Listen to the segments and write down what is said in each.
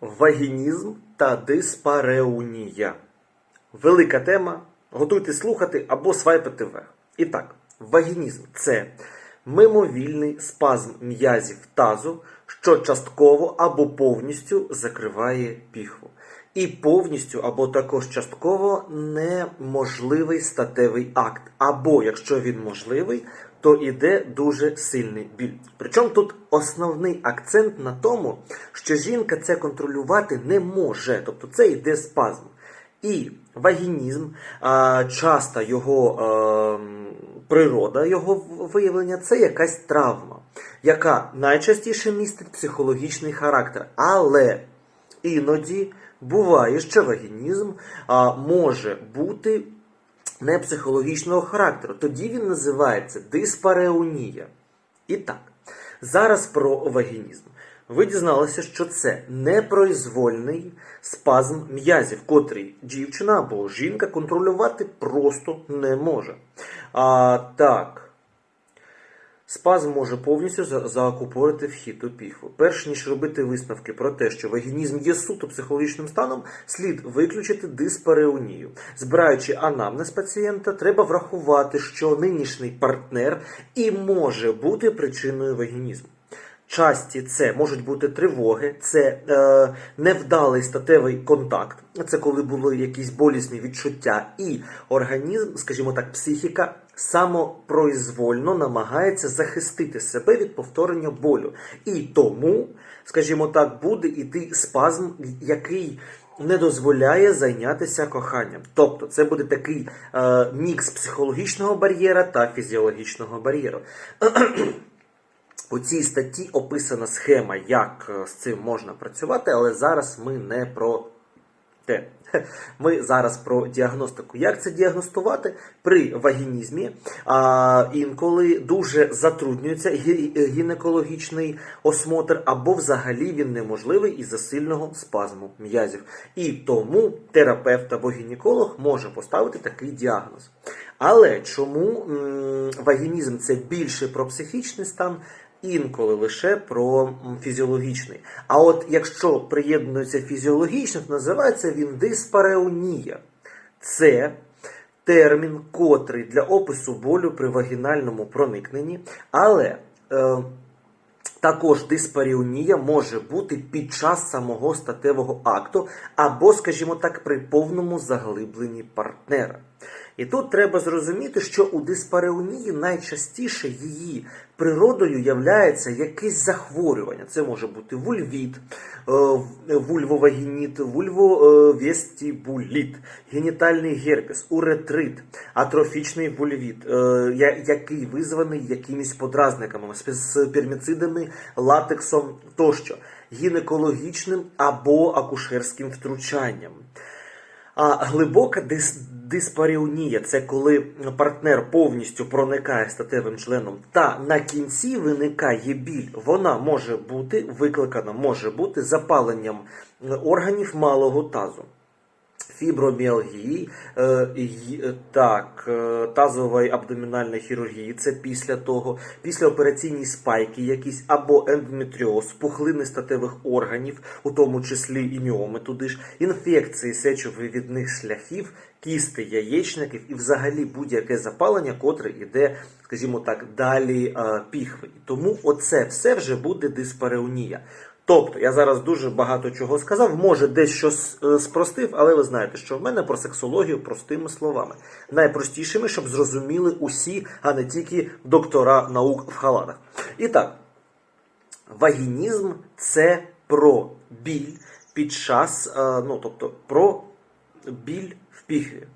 Вагінізм та диспареунія. Велика тема. Готуйте слухати або свайпати вверх. І так, вагінізм це мимовільний спазм м'язів тазу, що частково або повністю закриває піхву. І повністю або також частково неможливий статевий акт. Або якщо він можливий, то іде дуже сильний біль. Причому тут основний акцент на тому, що жінка це контролювати не може, тобто це йде спазм. І вагінізм, часто його природа, його виявлення це якась травма, яка найчастіше містить психологічний характер. Але іноді буває, що вагінізм може бути не психологічного характеру. Тоді він називається диспареунія. І так, зараз про вагінізм. Ви дізналися, що це непроизвольний спазм м'язів, котрий дівчина або жінка контролювати просто не може. А, так. Спазм може повністю за- заокупорити вхід у піхву. Перш ніж робити висновки про те, що вагінізм є суто психологічним станом, слід виключити диспареунію. Збираючи анамнез пацієнта, треба врахувати, що нинішній партнер і може бути причиною вагінізму. Часті це можуть бути тривоги, це е, невдалий статевий контакт, це коли були якісь болісні відчуття, і організм, скажімо так, психіка самопроізвольно намагається захистити себе від повторення болю. І тому, скажімо так, буде іти спазм, який не дозволяє зайнятися коханням. Тобто це буде такий е, мікс психологічного бар'єра та фізіологічного бар'єру. У цій статті описана схема, як е, з цим можна працювати, але зараз ми не про те. Ми зараз про діагностику. Як це діагностувати? При вагінізмі а, інколи дуже затруднюється гінекологічний осмотр, або взагалі він неможливий із-за сильного спазму м'язів. І тому терапевт або гінеколог може поставити такий діагноз. Але чому м, вагінізм це більше про психічний стан? Інколи лише про фізіологічний. А от якщо приєднується фізіологічний, то називається він диспареунія. Це термін, котрий для опису болю при вагінальному проникненні, але е, також диспаріонія може бути під час самого статевого акту, або, скажімо так, при повному заглибленні партнера. І тут треба зрозуміти, що у диспареонії найчастіше її природою являється якесь захворювання. Це може бути вульвіт, е, вульвовагініт, вульвовестибуліт, генітальний герпес, уретрит, атрофічний вульвіт, е, який визваний якимись подразниками, сперміцидами, латексом тощо, гінекологічним або акушерським втручанням. А глибока диспаріонія це коли партнер повністю проникає статевим членом, та на кінці виникає біль. Вона може бути викликана, може бути запаленням органів малого тазу. Фіброміалгії, е, е, так, е, тазової абдомінальної хірургії, це після того, післяопераційні спайки, якісь або ендометріоз, пухлини статевих органів, у тому числі і міоми туди ж, інфекції сечовивідних шляхів, кісти яєчників і взагалі будь-яке запалення, котре йде, скажімо так, далі піхви. Тому оце все вже буде диспареунія. Тобто, я зараз дуже багато чого сказав, може десь щось е, спростив, але ви знаєте, що в мене про сексологію простими словами. Найпростішими, щоб зрозуміли усі, а не тільки доктора наук в халатах. І так, вагінізм це про біль під час, е, ну тобто про біль в піхві.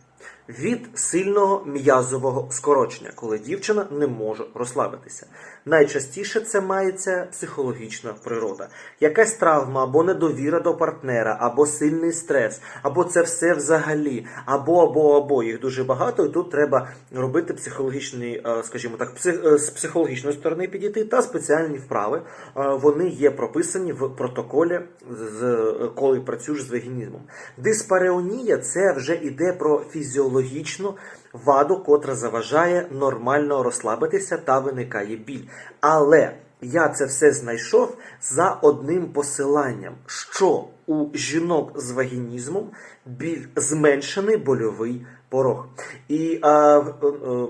Від сильного м'язового скорочення, коли дівчина не може розслабитися. Найчастіше це мається психологічна природа. Якась травма або недовіра до партнера, або сильний стрес, або це все взагалі, або, або, або їх дуже багато, і тут треба робити психологічний, е, скажімо так, е, з психологічної сторони підійти та спеціальні вправи. Е, Вони є прописані в протоколі, коли працюєш з вагінізмом. Диспареонія це вже іде про фізіологічну ваду, котра заважає нормально розслабитися та виникає біль. Але я це все знайшов за одним посиланням, що у жінок з вагінізмом біль зменшений больовий порог. І а, а,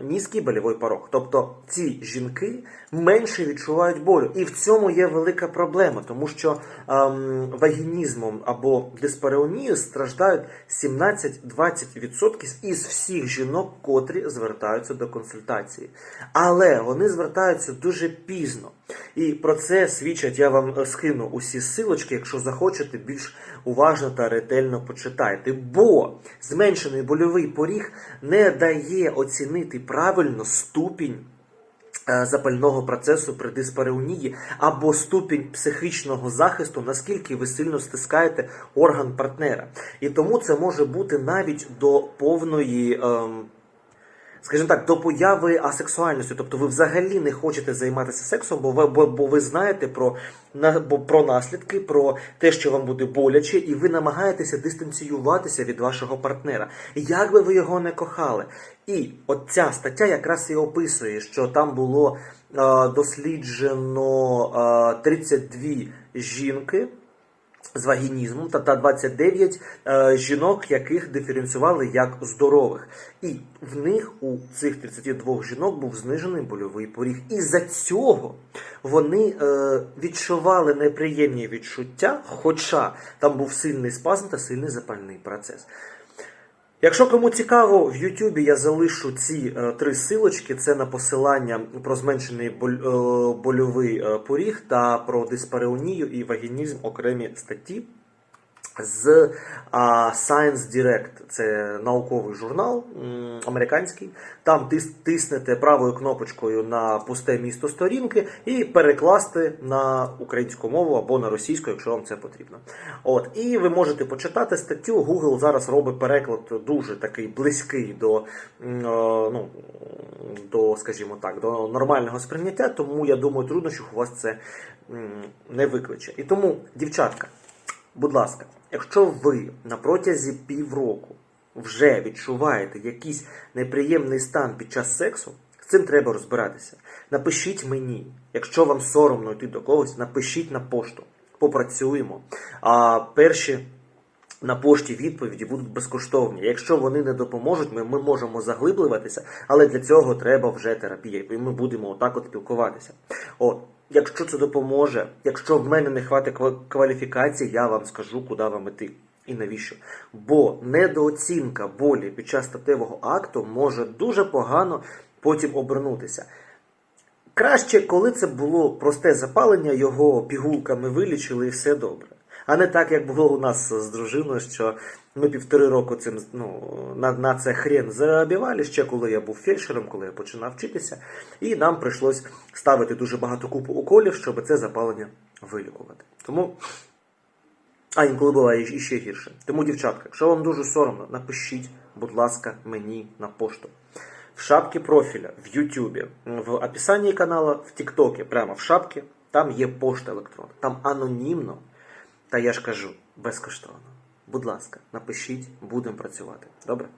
низький больовий порог. Тобто ці жінки менше відчувають болю. І в цьому є велика проблема, тому що ем, вагінізмом або диспареонією страждають 17-20% із всіх жінок, котрі звертаються до консультації. Але вони звертаються дуже пізно. І про це свідчать, я вам скину усі силочки, якщо захочете, більш уважно та ретельно почитайте. Бо зменшений больовий поріг не дає оцінити правильно ступінь е, запального процесу при диспареунії або ступінь психічного захисту, наскільки ви сильно стискаєте орган партнера. І тому це може бути навіть до повної. ем, Скажімо так, до появи асексуальності, тобто ви взагалі не хочете займатися сексом, бо ви, бо, бо ви знаєте про, на, бо, про наслідки, про те, що вам буде боляче, і ви намагаєтеся дистанціюватися від вашого партнера, як би ви його не кохали. І от ця стаття якраз і описує, що там було е, досліджено е, 32 жінки з вагінізмом та, та 29 е, жінок, яких диференціювали як здорових. І в них у цих 32 жінок був знижений больовий поріг. І за цього вони е, відчували неприємні відчуття, хоча там був сильний спазм та сильний запальний процес. Якщо кому цікаво, в Ютубі я залишу ці е, три силочки: це на посилання про зменшений боль, е, больовий е, поріг та про диспареонію і вагінізм окремі статті з Science Direct. Це науковий журнал американський. Там тиснете правою кнопочкою на пусте місто сторінки і перекласти на українську мову або на російську, якщо вам це потрібно. От і ви можете почитати статтю. Google зараз робить переклад дуже такий близький до, е, ну, до, скажімо так, до нормального сприйняття. Тому я думаю, труднощів у вас це не викличе. І тому, дівчатка. Будь ласка, якщо ви на протязі півроку вже відчуваєте якийсь неприємний стан під час сексу, з цим треба розбиратися. Напишіть мені, якщо вам соромно йти до когось, напишіть на пошту. Попрацюємо. А перші на пошті відповіді будуть безкоштовні. Якщо вони не допоможуть, ми, ми можемо заглиблюватися, але для цього треба вже терапія, і ми будемо отак от спілкуватися. От, якщо це допоможе, якщо в мене не хватить кваліфікації, я вам скажу, куди вам іти. І навіщо? Бо недооцінка болі під час статевого акту може дуже погано потім обернутися. Краще, коли це було просте запалення, його пігулками вилічили і все добре. А не так, як було у нас з дружиною, що ми півтори року цим ну, на, на це хрен забивали, ще коли я був фельдшером, коли я починав вчитися, і нам прийшлось ставити дуже багато купу уколів, щоб це запалення вилікувати. Тому а інколи буває і ще гірше. Тому, дівчатка, якщо вам дуже соромно, напишіть, будь ласка, мені на пошту. В шапці профіля в Ютубі, в описанні каналу, в Тіктокі, прямо в шапці, там є пошта електронна. Там анонімно, та я ж кажу, безкоштовно. Будь ласка, напишіть, будемо працювати. Добре?